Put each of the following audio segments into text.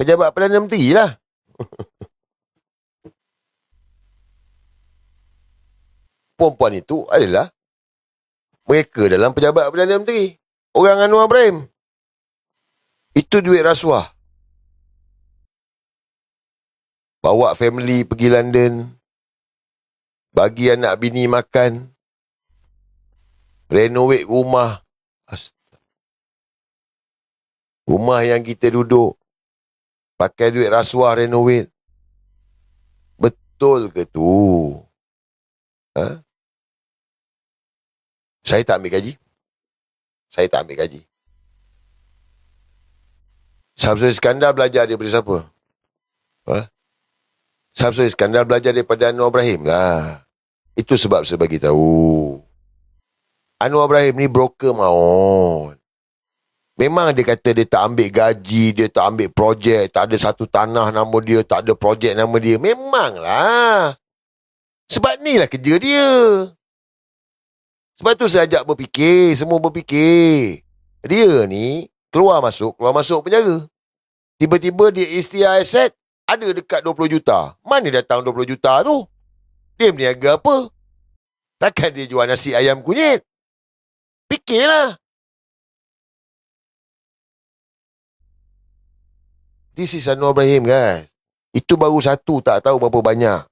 Pejabat Perdana Menteri lah. Perempuan itu adalah mereka dalam pejabat Perdana Menteri. Orang Anwar Ibrahim. Itu duit rasuah. Bawa family pergi London. Bagi anak bini makan. Renovate rumah. Rumah yang kita duduk. Pakai duit rasuah renovate. Betul ke tu? Ha? Saya tak ambil gaji. Saya tak ambil gaji. Samsul Iskandar belajar daripada siapa? Ha? Samsul Iskandar belajar daripada Anwar Ibrahim lah. Itu sebab saya bagi tahu. Anwar Ibrahim ni broker maut. Memang dia kata dia tak ambil gaji, dia tak ambil projek, tak ada satu tanah nama dia, tak ada projek nama dia. Memanglah. Sebab ni lah kerja dia. Sebab tu saya ajak berfikir, semua berfikir. Dia ni keluar masuk, keluar masuk penjara. Tiba-tiba dia istiar aset, ada dekat 20 juta. Mana datang 20 juta tu? Dia berniaga apa? Takkan dia jual nasi ayam kunyit? Fikirlah. This is Anwar Ibrahim guys. Itu baru satu tak tahu berapa banyak.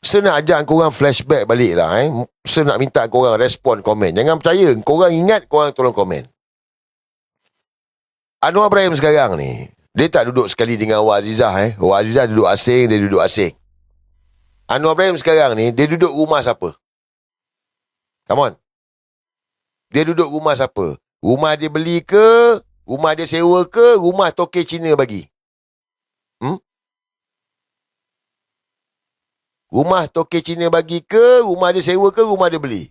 Saya nak ajak korang flashback balik lah eh. Saya nak minta korang respon komen. Jangan percaya. Korang ingat, korang tolong komen. Anwar Ibrahim sekarang ni, dia tak duduk sekali dengan Wak Azizah eh. Wak Azizah duduk asing, dia duduk asing. Anwar Ibrahim sekarang ni, dia duduk rumah siapa? Come on. Dia duduk rumah siapa? Rumah dia beli ke? Rumah dia sewa ke? Rumah toke Cina bagi? Hmm? Rumah toke Cina bagi ke? Rumah dia sewa ke? Rumah dia beli?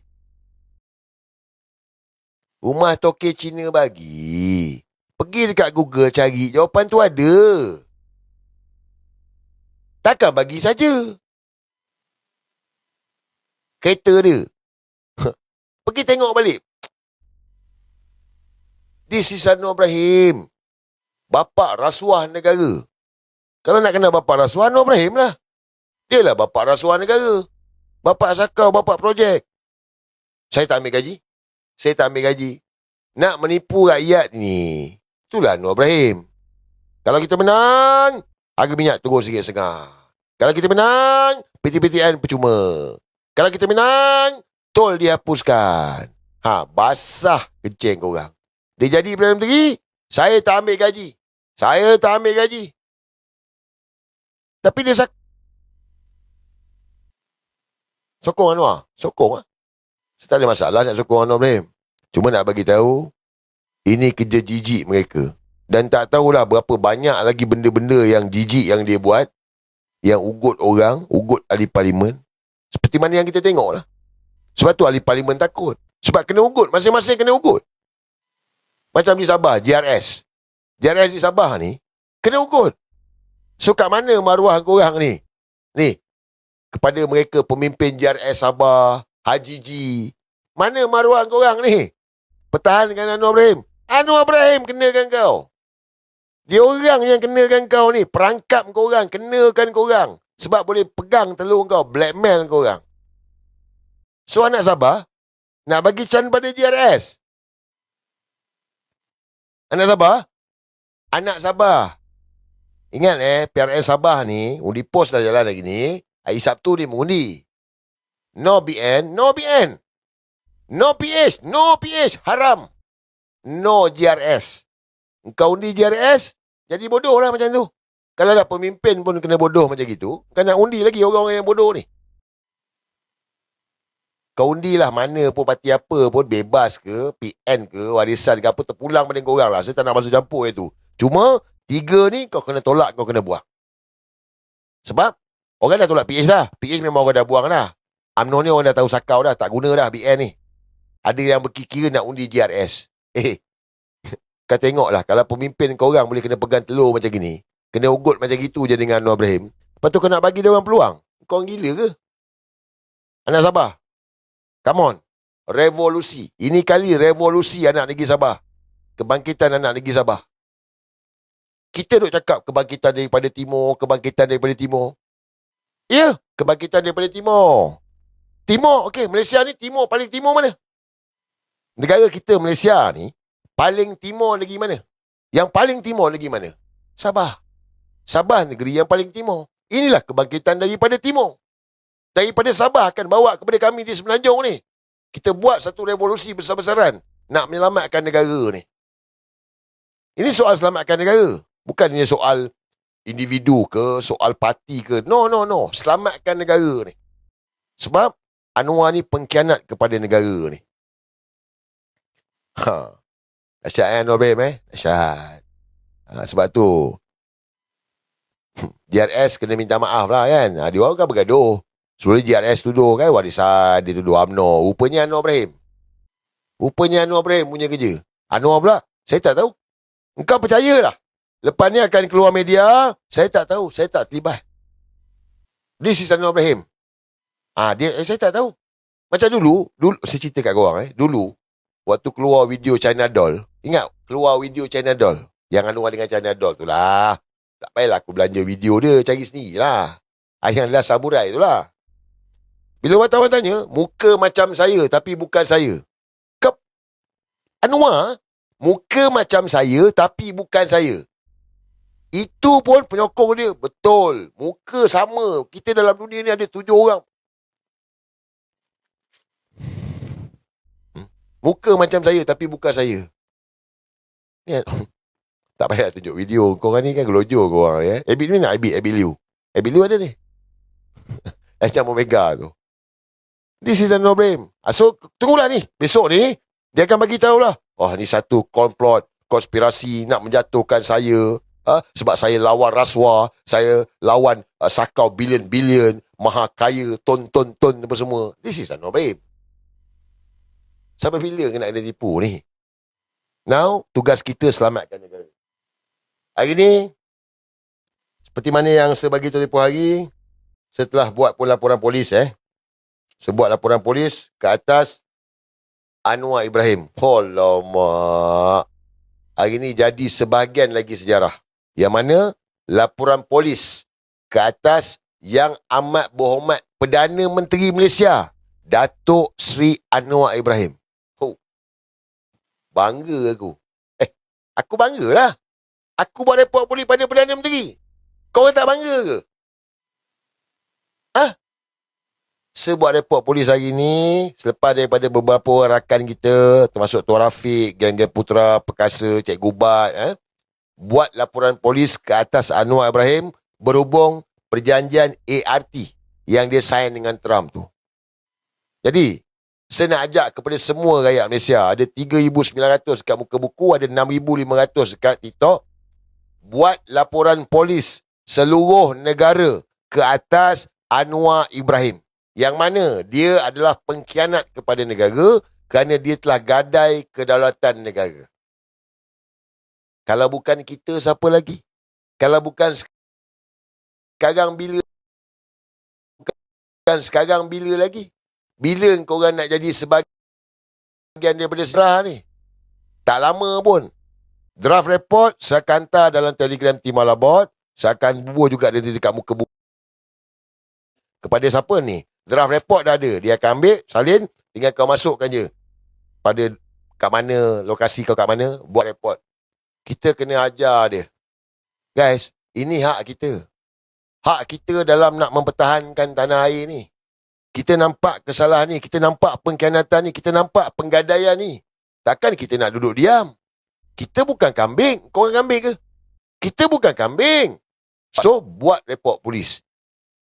Rumah toke Cina bagi. Pergi dekat Google cari jawapan tu ada. Takkan bagi saja. Kereta dia. Pergi tengok balik. This is Anwar Ibrahim. Bapak rasuah negara. Kalau nak kenal bapak rasuah, Anwar Ibrahim lah. Dia lah bapak rasuah negara. Bapak sakau, bapak projek. Saya tak ambil gaji. Saya tak ambil gaji. Nak menipu rakyat ni. Itulah Anwar Ibrahim. Kalau kita menang, harga minyak turun sikit setengah. Kalau kita menang, PT-PTN percuma. Kalau kita menang, tol dihapuskan. Ha, basah kencing korang. Dia jadi Perdana Menteri, saya tak ambil gaji. Saya tak ambil gaji. Tapi dia sak... Sokong Anwar. Sokong lah. Saya tak ada masalah nak sokong Anwar Ibrahim. Cuma nak bagi tahu ini kerja jijik mereka. Dan tak tahulah berapa banyak lagi benda-benda yang jijik yang dia buat. Yang ugut orang, ugut ahli parlimen. Seperti mana yang kita tengok lah. Sebab tu ahli parlimen takut. Sebab kena ugut. Masing-masing kena ugut. Macam di Sabah, JRS. JRS di Sabah ni, kena ugut. So kat mana maruah korang ni? Ni, kepada mereka pemimpin JRS Sabah, Haji G. Mana maruah korang ni? Pertahankan Anwar Ibrahim. Anwar Ibrahim kenakan kau. Dia orang yang kenakan kau ni. Perangkap korang, kenakan korang. Sebab boleh pegang telur kau, blackmail korang. So anak Sabah, nak bagi can pada JRS. Anak Sabah? Anak Sabah. Ingat eh, PRN Sabah ni, undi pos dah jalan lagi ni. Hari Sabtu ni mengundi. No BN, no BN. No PH, no PH, haram. No GRS. Kau undi GRS, jadi bodoh lah macam tu. Kalau ada pemimpin pun kena bodoh macam gitu, nak undi lagi orang-orang yang bodoh ni. Kau undi lah mana pun parti apa pun bebas ke, PN ke, warisan ke apa terpulang pada korang lah. Saya tak nak masuk campur itu. Cuma tiga ni kau kena tolak, kau kena buang. Sebab orang dah tolak PH dah. PH memang orang dah buang dah. UMNO ni orang dah tahu sakau dah, tak guna dah BN ni. Ada yang berkira nak undi GRS. Eh, kau tengok lah kalau pemimpin korang boleh kena pegang telur macam gini, kena ugut macam gitu je dengan Anwar Ibrahim, lepas tu kau nak bagi dia orang peluang? Kau orang gila ke? Anak Sabah, Come on. Revolusi. Ini kali revolusi anak negeri Sabah. Kebangkitan anak negeri Sabah. Kita duk cakap kebangkitan daripada timur, kebangkitan daripada timur. Ya, kebangkitan daripada timur. Timur, okey, Malaysia ni timur, paling timur mana? Negara kita Malaysia ni, paling timur lagi mana? Yang paling timur lagi mana? Sabah. Sabah negeri yang paling timur. Inilah kebangkitan daripada timur. Daripada Sabah akan bawa kepada kami di Semenanjung ni. Kita buat satu revolusi besar-besaran nak menyelamatkan negara ni. Ini soal selamatkan negara. Bukan ini soal individu ke, soal parti ke. No, no, no. Selamatkan negara ni. Sebab Anwar ni pengkhianat kepada negara ni. Ha. Asyad kan Anwar Ibrahim eh? Asyad. Ha, sebab tu DRS kena minta maaf lah kan. Ha, dia orang kan bergaduh. Sebelum DRS tuduh kan warisan, dia tuduh UMNO. Rupanya Anwar Ibrahim. Rupanya Anwar Ibrahim punya kerja. Anwar pula, saya tak tahu. Engkau percayalah. Lepas ni akan keluar media, saya tak tahu. Saya tak terlibat. This is Anwar Ibrahim. Ah, dia, eh, saya tak tahu. Macam dulu, dulu saya cerita kat korang eh. Dulu, waktu keluar video China Doll. Ingat, keluar video China Doll. Yang Anwar dengan China Doll tu lah. Tak payahlah aku belanja video dia, cari sendiri lah. Yang adalah samurai tu lah. Bila wartawan tanya, muka macam saya tapi bukan saya. Kep. Anwar, muka macam saya tapi bukan saya. Itu pun penyokong dia. Betul. Muka sama. Kita dalam dunia ni ada tujuh orang. Hmm? Muka macam saya tapi bukan saya. Ni tak payah tunjuk video. Korang ni kan gelojo korang ya. Abid ni nak Abid, Abid Liu. Abid Liu ada ni. Macam Omega tu. This is a no blame. Ah, so, tunggulah ni. Besok ni, dia akan bagi tahu lah. Oh, ni satu komplot, konspirasi nak menjatuhkan saya. Ha? Sebab saya lawan rasuah. Saya lawan uh, sakau bilion-bilion. Maha kaya, ton-ton-ton apa semua. This is a no blame. Sampai bila kena ada tipu ni? Now, tugas kita selamatkan negara. Hari ni, seperti mana yang saya bagi tu tempoh hari, setelah buat pun laporan polis eh, sebuah laporan polis ke atas Anwar Ibrahim. Alamak. Hari ni jadi sebahagian lagi sejarah. Yang mana laporan polis ke atas yang amat berhormat Perdana Menteri Malaysia, Datuk Sri Anwar Ibrahim. Oh. Bangga aku. Eh, aku banggalah. Aku buat report polis pada Perdana Menteri. Kau tak bangga ke? Ha? Saya buat report polis hari ni selepas daripada beberapa rakan kita termasuk Tuan Rafiq, geng-geng Putra, Perkasa, Cik Gubat eh? buat laporan polis ke atas Anwar Ibrahim berhubung perjanjian ART yang dia sign dengan Trump tu. Jadi, saya nak ajak kepada semua rakyat Malaysia, ada 3,900 dekat muka buku, ada 6,500 dekat TikTok, buat laporan polis seluruh negara ke atas Anwar Ibrahim. Yang mana dia adalah pengkhianat kepada negara kerana dia telah gadai kedaulatan negara. Kalau bukan kita, siapa lagi? Kalau bukan sekarang bila? Bukan sekarang bila lagi? Bila korang nak jadi sebagian daripada serah ni? Tak lama pun. Draft report saya akan hantar dalam telegram tim Malabot. Saya akan bubuh juga dia dekat muka buku. Kepada siapa ni? Draft report dah ada. Dia akan ambil, salin, tinggal kau masukkan je. Pada kat mana, lokasi kau kat mana, buat report. Kita kena ajar dia. Guys, ini hak kita. Hak kita dalam nak mempertahankan tanah air ni. Kita nampak kesalahan ni, kita nampak pengkhianatan ni, kita nampak penggadaian ni. Takkan kita nak duduk diam? Kita bukan kambing. Kau orang kambing ke? Kita bukan kambing. So, buat report polis.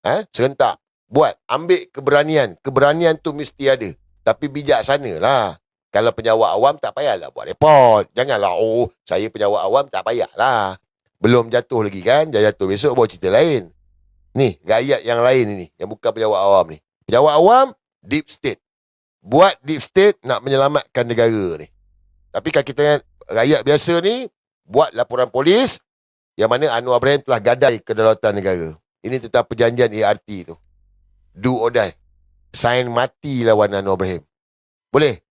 Eh, serentak. Buat. Ambil keberanian. Keberanian tu mesti ada. Tapi bijaksana lah. Kalau penyawak awam, tak payahlah buat report. Janganlah, oh, saya penyawak awam, tak payahlah. Belum jatuh lagi kan? Dah jatuh besok, bawa cerita lain. Ni, rakyat yang lain ni. Yang bukan penyawak awam ni. Penyawak awam, deep state. Buat deep state nak menyelamatkan negara ni. Tapi kalau kita rakyat biasa ni buat laporan polis yang mana Anwar Ibrahim telah gadai kedaulatan negara. Ini tentang perjanjian ART tu. Do or die. Sign mati lawan Anwar Ibrahim. Boleh?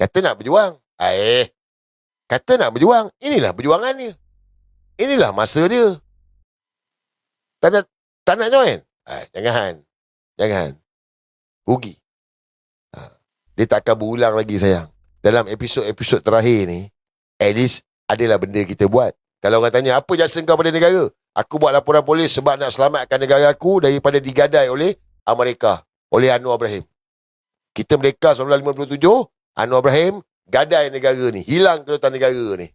Kata nak berjuang. Eh. Kata nak berjuang. Inilah perjuangan dia. inilah masa dia. Tak nak, tak nak join? Ha, jangan. Jangan. Rugi. Ha, dia tak akan berulang lagi sayang. Dalam episod-episod terakhir ni, at least adalah benda kita buat. Kalau orang tanya, apa jasa kau pada negara? Aku buat laporan polis sebab nak selamatkan negara aku daripada digadai oleh Amerika. Oleh Anwar Ibrahim. Kita merdeka 1957, Anwar Ibrahim gadai negara ni. Hilang kedudukan negara ni.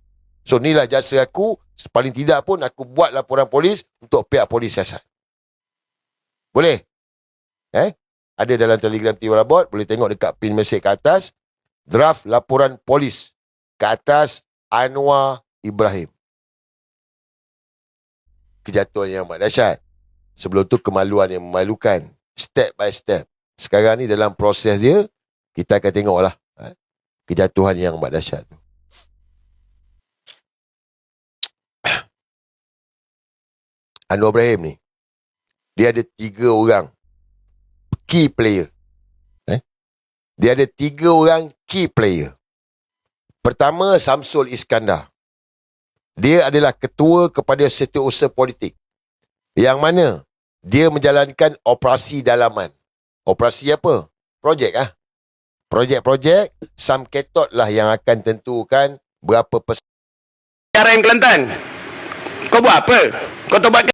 So inilah jasa aku. Paling tidak pun aku buat laporan polis untuk pihak polis siasat. Boleh? Eh? Ada dalam telegram Tiwala Bot. Boleh tengok dekat pin mesej ke atas. Draft laporan polis ke atas Anwar Ibrahim. Kejatuhan yang amat dahsyat. Sebelum tu kemaluan yang memalukan. Step by step. Sekarang ni dalam proses dia, kita akan tengoklah eh, kejatuhan yang amat dahsyat tu. Anwar Ibrahim ni, dia ada tiga orang key player. Eh? Dia ada tiga orang key player. Pertama, Samsul Iskandar. Dia adalah ketua kepada setiausaha politik. Yang mana dia menjalankan operasi dalaman. Operasi apa? Projek ah. Projek-projek, Sam Ketot lah yang akan tentukan berapa persen. RM Kelantan. Kau buat apa? Kau tobat